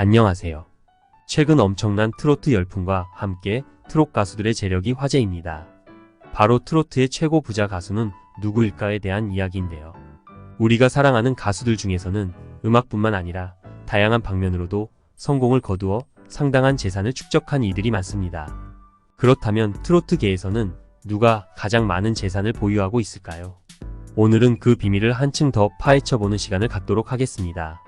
안녕하세요. 최근 엄청난 트로트 열풍과 함께 트롯 가수들의 재력이 화제입니다. 바로 트로트의 최고 부자 가수는 누구일까에 대한 이야기인데요. 우리가 사랑하는 가수들 중에서는 음악뿐만 아니라 다양한 방면으로도 성공을 거두어 상당한 재산을 축적한 이들이 많습니다. 그렇다면 트로트계에서는 누가 가장 많은 재산을 보유하고 있을까요? 오늘은 그 비밀을 한층 더 파헤쳐보는 시간을 갖도록 하겠습니다.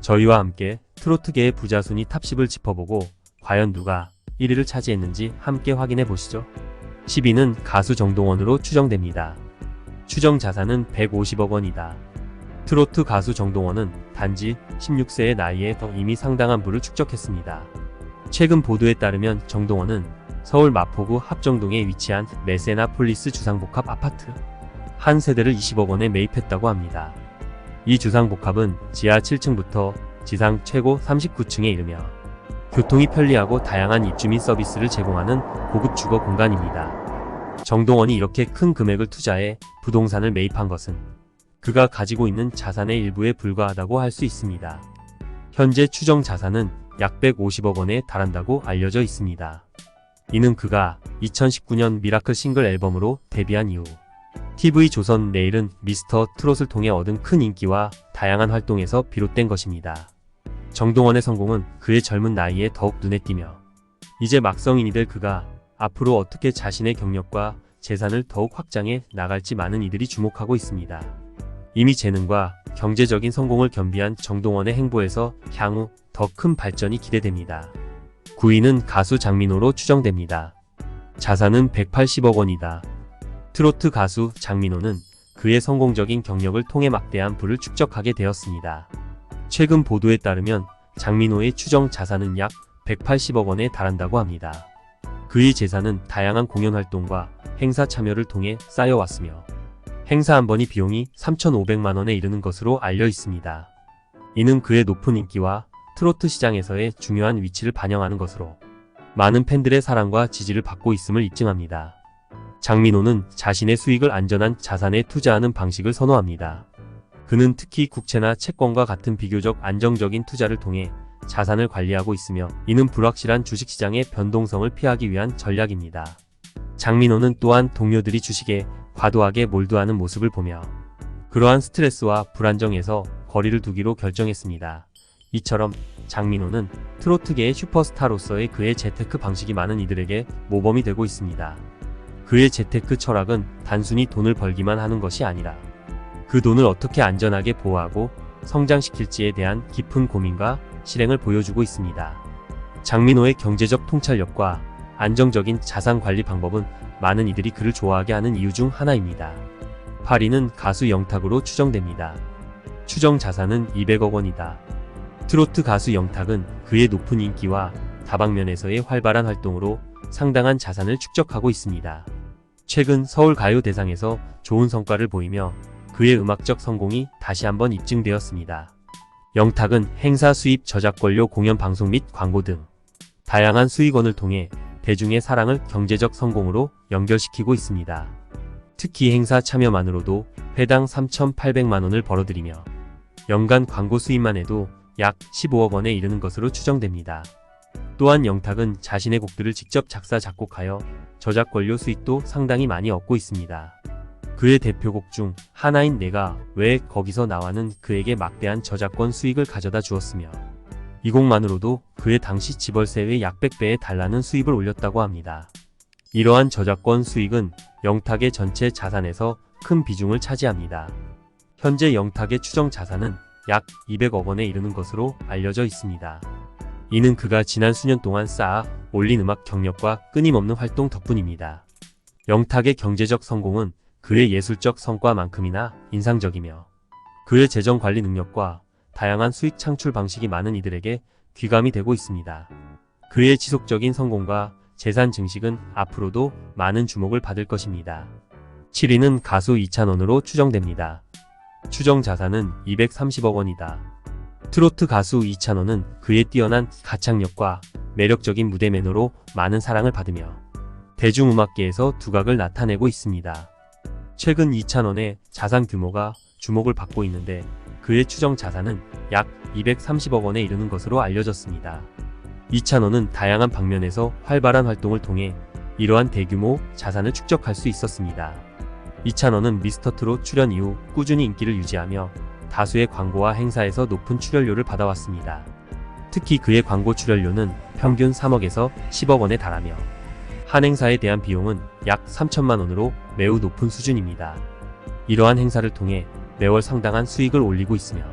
저희와 함께 트로트계의 부자 순위 탑10을 짚어보고 과연 누가 1위를 차지했는지 함께 확인해 보시죠. 10위는 가수 정동원으로 추정됩니다. 추정 자산은 150억 원이다. 트로트 가수 정동원은 단지 16세의 나이에 더 이미 상당한 부를 축적했습니다. 최근 보도에 따르면 정동원은 서울 마포구 합정동에 위치한 메세나폴리스 주상복합 아파트 한 세대를 20억 원에 매입했다고 합니다. 이 주상복합은 지하 7층부터 지상 최고 39층에 이르며 교통이 편리하고 다양한 입주민 서비스를 제공하는 고급 주거 공간입니다. 정동원이 이렇게 큰 금액을 투자해 부동산을 매입한 것은 그가 가지고 있는 자산의 일부에 불과하다고 할 수 있습니다. 현재 추정 자산은 약 150억 원에 달한다고 알려져 있습니다. 이는 그가 2019년 미라클 싱글 앨범으로 데뷔한 이후 TV조선 내일은 미스터 트롯을 통해 얻은 큰 인기와 다양한 활동에서 비롯된 것입니다. 정동원의 성공은 그의 젊은 나이에 더욱 눈에 띄며 이제 막성인이 될 그가 앞으로 어떻게 자신의 경력과 재산을 더욱 확장해 나갈지 많은 이들이 주목하고 있습니다. 이미 재능과 경제적인 성공을 겸비한 정동원의 행보에서 향후 더 큰 발전이 기대됩니다. 9위는 가수 장민호로 추정됩니다. 자산은 180억 원이다. 트로트 가수 장민호는 그의 성공적인 경력을 통해 막대한 부를 축적하게 되었습니다. 최근 보도에 따르면 장민호의 추정 자산은 약 180억 원에 달한다고 합니다. 그의 재산은 다양한 공연 활동과 행사 참여를 통해 쌓여왔으며 행사 한 번이 비용이 3,500만 원에 이르는 것으로 알려 있습니다. 이는 그의 높은 인기와 트로트 시장에서의 중요한 위치를 반영하는 것으로 많은 팬들의 사랑과 지지를 받고 있음을 입증합니다. 장민호는 자신의 수익을 안전한 자산에 투자하는 방식을 선호합니다. 그는 특히 국채나 채권과 같은 비교적 안정적인 투자를 통해 자산을 관리하고 있으며 이는 불확실한 주식시장의 변동성을 피하기 위한 전략입니다. 장민호는 또한 동료들이 주식에 과도하게 몰두하는 모습을 보며 그러한 스트레스와 불안정에서 거리를 두기로 결정했습니다. 이처럼 장민호는 트로트계의 슈퍼스타로서의 그의 재테크 방식이 많은 이들에게 모범이 되고 있습니다. 그의 재테크 철학은 단순히 돈을 벌기만 하는 것이 아니라 그 돈을 어떻게 안전하게 보호하고 성장시킬지에 대한 깊은 고민과 실행을 보여주고 있습니다. 장민호의 경제적 통찰력과 안정적인 자산 관리 방법은 많은 이들이 그를 좋아하게 하는 이유 중 하나입니다. 8위는 가수 영탁으로 추정됩니다. 추정 자산은 200억 원이다. 트로트 가수 영탁은 그의 높은 인기와 다방면에서의 활발한 활동으로 상당한 자산을 축적하고 있습니다. 최근 서울 가요 대상에서 좋은 성과를 보이며 그의 음악적 성공이 다시 한번 입증되었습니다. 영탁은 행사 수입 저작권료 공연 방송 및 광고 등 다양한 수익원을 통해 대중의 사랑을 경제적 성공으로 연결시키고 있습니다. 특히 행사 참여만으로도 회당 3,800만 원을 벌어들이며 연간 광고 수입만 해도 약 15억 원에 이르는 것으로 추정됩니다. 또한 영탁은 자신의 곡들을 직접 작사 작곡하여 저작권료 수익도 상당히 많이 얻고 있습니다. 그의 대표곡 중 하나인 내가 왜 거기서 나와는 그에게 막대한 저작권 수익을 가져다 주었으며 이 곡만으로도 그의 당시 지벌세의 약 100배에 달하는 수입을 올렸다고 합니다. 이러한 저작권 수익은 영탁의 전체 자산에서 큰 비중을 차지합니다. 현재 영탁의 추정 자산은 약 200억 원에 이르는 것으로 알려져 있습니다. 이는 그가 지난 수년 동안 쌓아 올린 음악 경력과 끊임없는 활동 덕분입니다. 영탁의 경제적 성공은 그의 예술적 성과만큼이나 인상적이며 그의 재정 관리 능력과 다양한 수익 창출 방식이 많은 이들에게 귀감이 되고 있습니다. 그의 지속적인 성공과 재산 증식은 앞으로도 많은 주목을 받을 것입니다. 7위는 가수 이찬원으로 추정됩니다. 추정 자산은 230억 원이다. 트로트 가수 이찬원은 그의 뛰어난 가창력과 매력적인 무대 매너로 많은 사랑을 받으며 대중음악계에서 두각을 나타내고 있습니다. 최근 이찬원의 자산 규모가 주목을 받고 있는데 그의 추정 자산은 약 230억 원에 이르는 것으로 알려졌습니다. 이찬원은 다양한 방면에서 활발한 활동을 통해 이러한 대규모 자산을 축적할 수 있었습니다. 이찬원은 미스터트롯 출연 이후 꾸준히 인기를 유지하며 다수의 광고와 행사에서 높은 출연료를 받아왔습니다. 특히 그의 광고 출연료는 평균 3억에서 10억 원에 달하며 한 행사에 대한 비용은 약 3천만 원으로 매우 높은 수준입니다. 이러한 행사를 통해 매월 상당한 수익을 올리고 있으며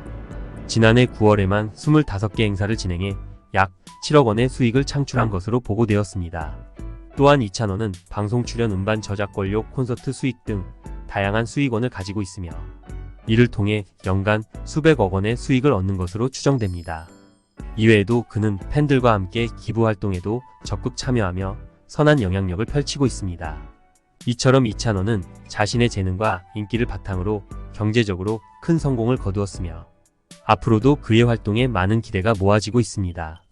지난해 9월에만 25개 행사를 진행해 약 7억 원의 수익을 창출한 것으로 보고되었습니다. 또한 이찬원은 방송 출연 음반 저작권료 콘서트 수익 등 다양한 수익원을 가지고 있으며 이를 통해 연간 수백억 원의 수익을 얻는 것으로 추정됩니다. 이외에도 그는 팬들과 함께 기부 활동에도 적극 참여하며 선한 영향력을 펼치고 있습니다. 이처럼 이찬원은 자신의 재능과 인기를 바탕으로 경제적으로 큰 성공을 거두었으며 앞으로도 그의 활동에 많은 기대가 모아지고 있습니다.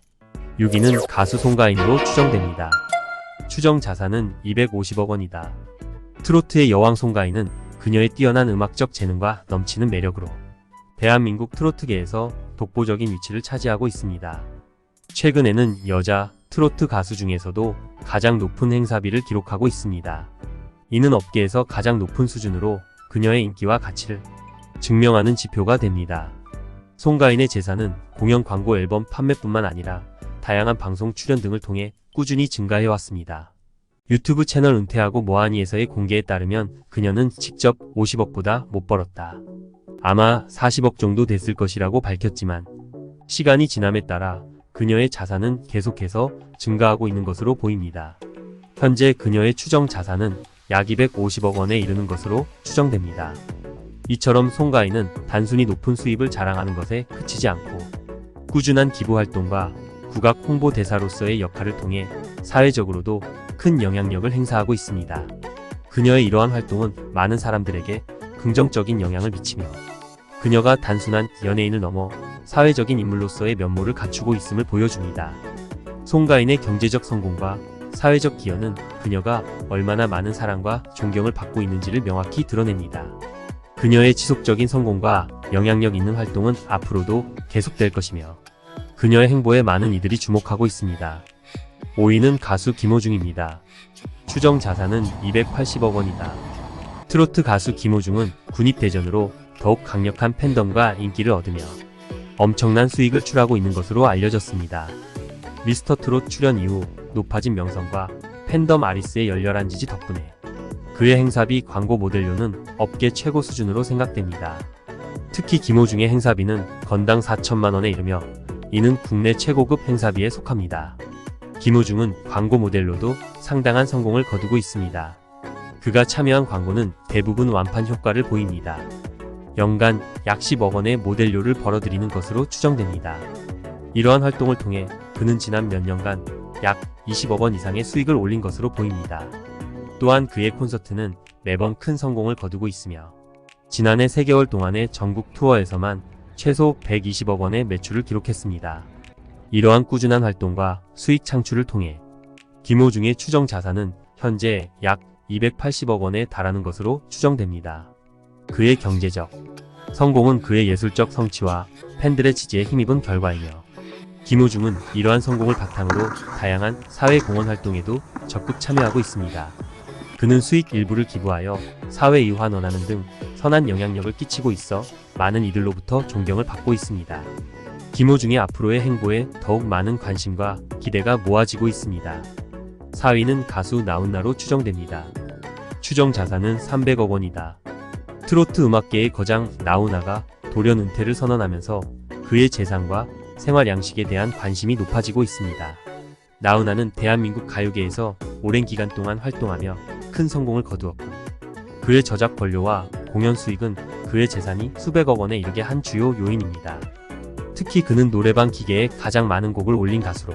6위는 가수 송가인으로 추정됩니다. 추정 자산은 250억 원이다. 트로트의 여왕 송가인은 그녀의 뛰어난 음악적 재능과 넘치는 매력으로 대한민국 트로트계에서 독보적인 위치를 차지하고 있습니다. 최근에는 여자 트로트 가수 중에서도 가장 높은 행사비를 기록하고 있습니다. 이는 업계에서 가장 높은 수준으로 그녀의 인기와 가치를 증명하는 지표가 됩니다. 송가인의 재산은 공연 광고 앨범 판매뿐만 아니라 다양한 방송 출연 등을 통해 꾸준히 증가해왔습니다. 유튜브 채널 은퇴하고 뭐하니에서의 공개에 따르면 그녀는 직접 50억보다 못 벌었다. 아마 40억 정도 됐을 것이라고 밝혔지만 시간이 지남에 따라 그녀의 자산은 계속해서 증가하고 있는 것으로 보입니다. 현재 그녀의 추정 자산은 약 250억 원에 이르는 것으로 추정됩니다. 이처럼 송가인은 단순히 높은 수입을 자랑하는 것에 그치지 않고 꾸준한 기부 활동과 국악 홍보 대사로서의 역할을 통해 사회적으로도 큰 영향력을 행사하고 있습니다. 그녀의 이러한 활동은 많은 사람들에게 긍정적인 영향을 미치며 그녀가 단순한 연예인을 넘어 사회적인 인물로서의 면모를 갖추고 있음을 보여줍니다. 송가인의 경제적 성공과 사회적 기여는 그녀가 얼마나 많은 사랑과 존경을 받고 있는지를 명확히 드러냅니다. 그녀의 지속적인 성공과 영향력 있는 활동은 앞으로도 계속될 것이며 그녀의 행보에 많은 이들이 주목하고 있습니다. 5위는 가수 김호중입니다. 추정 자산은 280억 원이다. 트로트 가수 김호중은 군입대전으로 더욱 강력한 팬덤과 인기를 얻으며 엄청난 수익을 출하고 있는 것으로 알려졌습니다. 미스터 트롯 출연 이후 높아진 명성과 팬덤 아리스의 열렬한 지지 덕분에 그의 행사비 광고 모델료는 업계 최고 수준으로 생각됩니다. 특히 김호중의 행사비는 건당 4천만 원에 이르며 이는 국내 최고급 행사비에 속합니다. 김호중은 광고 모델로도 상당한 성공을 거두고 있습니다. 그가 참여한 광고는 대부분 완판 효과를 보입니다. 연간 약 10억 원의 모델료를 벌어들이는 것으로 추정됩니다. 이러한 활동을 통해 그는 지난 몇 년간 약 20억 원 이상의 수익을 올린 것으로 보입니다. 또한 그의 콘서트는 매번 큰 성공을 거두고 있으며 지난해 3개월 동안의 전국 투어에서만 최소 120억 원의 매출을 기록했습니다. 이러한 꾸준한 활동과 수익 창출을 통해 김호중의 추정 자산은 현재 약 280억 원에 달하는 것으로 추정됩니다. 그의 경제적 성공은 그의 예술적 성취와 팬들의 지지에 힘입은 결과이며 김호중은 이러한 성공을 바탕으로 다양한 사회 공헌 활동에도 적극 참여하고 있습니다. 그는 수익 일부를 기부하여 사회 이환원하는 등 선한 영향력을 끼치고 있어 많은 이들로부터 존경을 받고 있습니다. 김호중의 앞으로의 행보에 더욱 많은 관심과 기대가 모아지고 있습니다. 4위는 가수 나훈나로 추정됩니다. 추정 자산은 300억 원이다. 트로트 음악계의 거장 나훈아가 돌연 은퇴를 선언하면서 그의 재산과 생활 양식에 대한 관심이 높아지고 있습니다. 나훈아는 대한민국 가요계에서 오랜 기간 동안 활동하며 큰 성공을 거두었고 그의 저작 권료와 공연 수익은 그의 재산이 수백억 원에 이르게 한 주요 요인입니다. 특히 그는 노래방 기계에 가장 많은 곡을 올린 가수로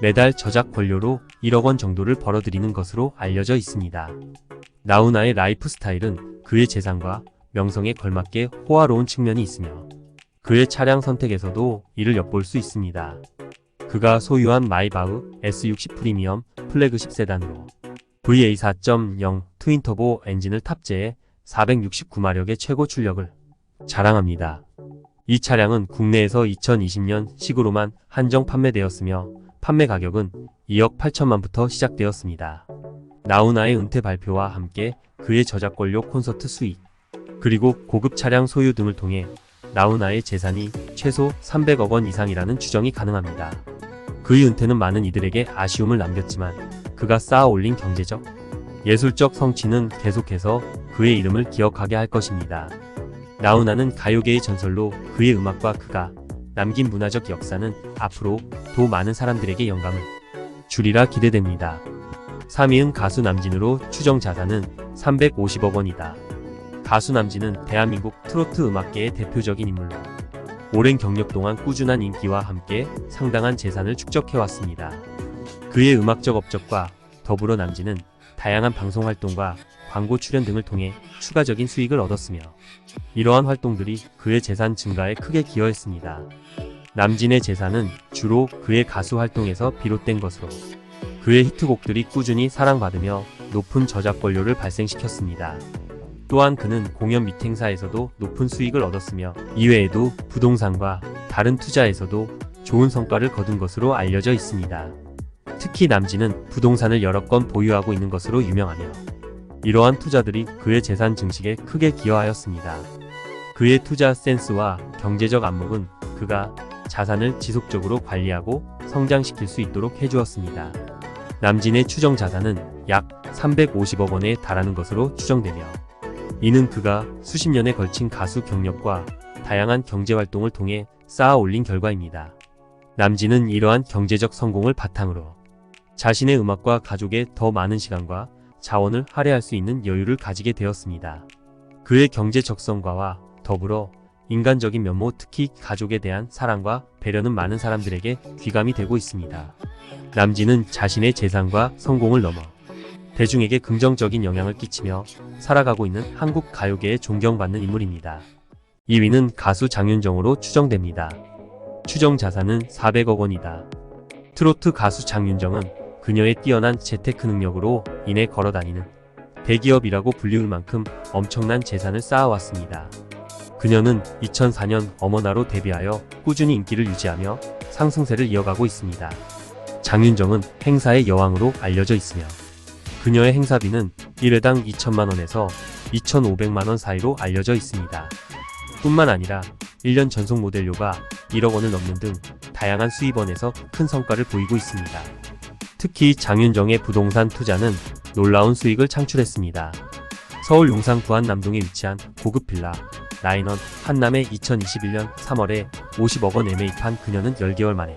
매달 저작 권료로 1억 원 정도를 벌어들이는 것으로 알려져 있습니다. 나훈아의 라이프 스타일은 그의 재산과 명성에 걸맞게 호화로운 측면이 있으며 그의 차량 선택에서도 이를 엿볼 수 있습니다. 그가 소유한 마이바흐 S60 프리미엄 플래그십 세단으로 VA 4.0 트윈터보 엔진을 탑재해 469마력의 최고 출력을 자랑합니다. 이 차량은 국내에서 2020년 식으로만 한정 판매되었으며 판매 가격은 2억 8천만부터 시작되었습니다. 나훈아의 은퇴 발표와 함께 그의 저작권료 콘서트 수익, 그리고 고급 차량 소유 등을 통해 나훈아의 재산이 최소 300억 원 이상이라는 추정이 가능합니다. 그의 은퇴는 많은 이들에게 아쉬움을 남겼지만 그가 쌓아 올린 경제적, 예술적 성취는 계속해서 그의 이름을 기억하게 할 것입니다. 나훈아는 가요계의 전설로 그의 음악과 그가 남긴 문화적 역사는 앞으로 더 많은 사람들에게 영감을 주리라 기대됩니다. 3위은 가수 남진으로 추정 자산은 350억 원이다. 가수 남진은 대한민국 트로트 음악계의 대표적인 인물로 오랜 경력 동안 꾸준한 인기와 함께 상당한 재산을 축적해왔습니다. 그의 음악적 업적과 더불어 남진은 다양한 방송 활동과 광고 출연 등을 통해 추가적인 수익을 얻었으며 이러한 활동들이 그의 재산 증가에 크게 기여했습니다. 남진의 재산은 주로 그의 가수 활동에서 비롯된 것으로 그의 히트곡들이 꾸준히 사랑받으며 높은 저작권료를 발생시켰습니다. 또한 그는 공연 및 행사에서도 높은 수익을 얻었으며 이외에도 부동산과 다른 투자에서도 좋은 성과를 거둔 것으로 알려져 있습니다. 특히 남진은 부동산을 여러 건 보유하고 있는 것으로 유명하며 이러한 투자들이 그의 재산 증식에 크게 기여하였습니다. 그의 투자 센스와 경제적 안목은 그가 자산을 지속적으로 관리하고 성장시킬 수 있도록 해주었습니다. 남진의 추정 자산은 약 350억 원에 달하는 것으로 추정되며 이는 그가 수십 년에 걸친 가수 경력과 다양한 경제 활동을 통해 쌓아 올린 결과입니다. 남진은 이러한 경제적 성공을 바탕으로 자신의 음악과 가족에 더 많은 시간과 자원을 할애할 수 있는 여유를 가지게 되었습니다. 그의 경제 적성과와 더불어 인간적인 면모 특히 가족에 대한 사랑과 배려는 많은 사람들에게 귀감이 되고 있습니다. 남진은 자신의 재산과 성공을 넘어 대중에게 긍정적인 영향을 끼치며 살아가고 있는 한국 가요계에 존경받는 인물입니다. 2위는 가수 장윤정으로 추정됩니다. 추정 자산은 400억 원이다. 트로트 가수 장윤정은 그녀의 뛰어난 재테크 능력으로 인해 걸어다니는 대기업이라고 불리울 만큼 엄청난 재산을 쌓아왔습니다. 그녀는 2004년 어머나로 데뷔하여 꾸준히 인기를 유지하며 상승세를 이어가고 있습니다. 장윤정은 행사의 여왕으로 알려져 있으며 그녀의 행사비는 1회당 2천만원에서 2,500만원 사이로 알려져 있습니다. 뿐만 아니라 1년 전속 모델료가 1억 원을 넘는 등 다양한 수입원에서 큰 성과를 보이고 있습니다. 특히 장윤정의 부동산 투자는 놀라운 수익을 창출했습니다. 서울 용산 구안 남동에 위치한 고급 빌라 라인원 한남에 2021년 3월에 50억 원에 매입한 그녀는 10개월 만에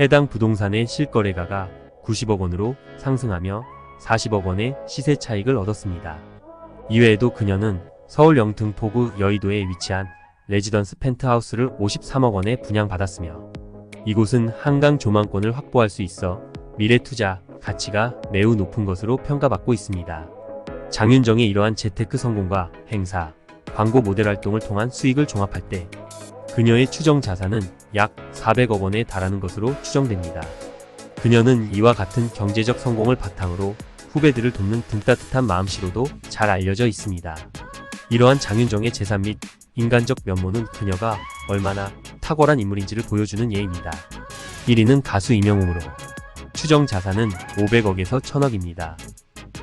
해당 부동산의 실거래가가 90억 원으로 상승하며 40억 원의 시세 차익을 얻었습니다. 이외에도 그녀는 서울 영등포구 여의도에 위치한 레지던스 펜트하우스를 53억 원에 분양받았으며 이곳은 한강 조망권을 확보할 수 있어 미래 투자 가치가 매우 높은 것으로 평가받고 있습니다. 장윤정의 이러한 재테크 성공과 행사, 광고 모델 활동을 통한 수익을 종합할 때 그녀의 추정 자산은 약 400억 원에 달하는 것으로 추정됩니다. 그녀는 이와 같은 경제적 성공을 바탕으로 후배들을 돕는 등따뜻한 마음씨로도 잘 알려져 있습니다. 이러한 장윤정의 재산 및 인간적 면모는 그녀가 얼마나 탁월한 인물인지를 보여주는 예입니다. 1위는 가수 임영웅으로 추정 자산은 500억에서 1000억입니다.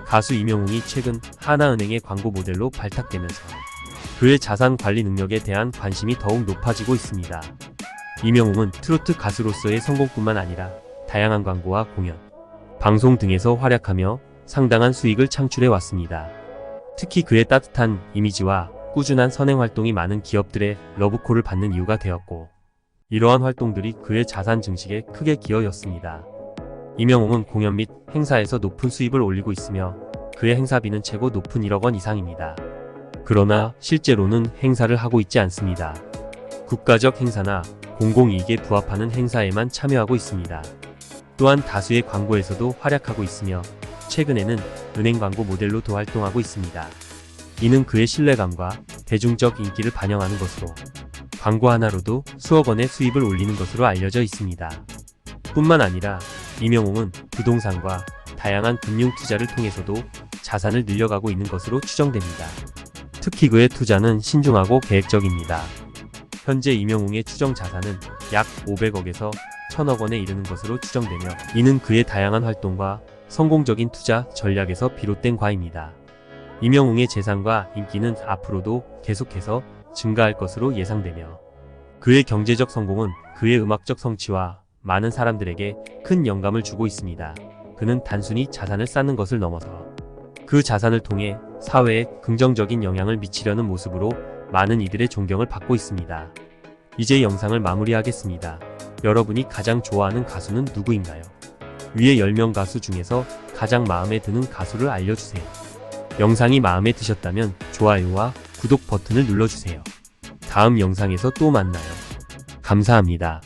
가수 임영웅이 최근 하나은행의 광고 모델로 발탁되면서 그의 자산 관리 능력에 대한 관심이 더욱 높아지고 있습니다. 임영웅은 트로트 가수로서의 성공뿐만 아니라 다양한 광고와 공연, 방송 등에서 활약하며 상당한 수익을 창출해 왔습니다. 특히 그의 따뜻한 이미지와 꾸준한 선행 활동이 많은 기업들의 러브콜을 받는 이유가 되었고, 이러한 활동들이 그의 자산 증식에 크게 기여였습니다. 이명웅은 공연 및 행사에서 높은 수입을 올리고 있으며 그의 행사비는 최고 높은 1억 원 이상입니다. 그러나 실제로는 행사를 하고 있지 않습니다. 국가적 행사나 공공이익에 부합하는 행사에만 참여하고 있습니다. 또한 다수의 광고에서도 활약하고 있으며 최근에는 은행 광고 모델로도 활동하고 있습니다. 이는 그의 신뢰감과 대중적 인기를 반영하는 것으로 광고 하나로도 수억 원의 수입을 올리는 것으로 알려져 있습니다. 뿐만 아니라 이명웅은 부동산과 다양한 금융 투자를 통해서도 자산을 늘려가고 있는 것으로 추정됩니다. 특히 그의 투자는 신중하고 계획적입니다. 현재 임영웅의 추정 자산은 약 500억에서 1000억 원에 이르는 것으로 추정되며 이는 그의 다양한 활동과 성공적인 투자 전략에서 비롯된 과입니다. 임영웅의 재산과 인기는 앞으로도 계속해서 증가할 것으로 예상되며 그의 경제적 성공은 그의 음악적 성취와 많은 사람들에게 큰 영감을 주고 있습니다. 그는 단순히 자산을 쌓는 것을 넘어서 그 자산을 통해 사회에 긍정적인 영향을 미치려는 모습으로 많은 이들의 존경을 받고 있습니다. 이제 영상을 마무리하겠습니다. 여러분이 가장 좋아하는 가수는 누구인가요? 위에 10명 가수 중에서 가장 마음에 드는 가수를 알려주세요. 영상이 마음에 드셨다면 좋아요와 구독 버튼을 눌러주세요. 다음 영상에서 또 만나요. 감사합니다.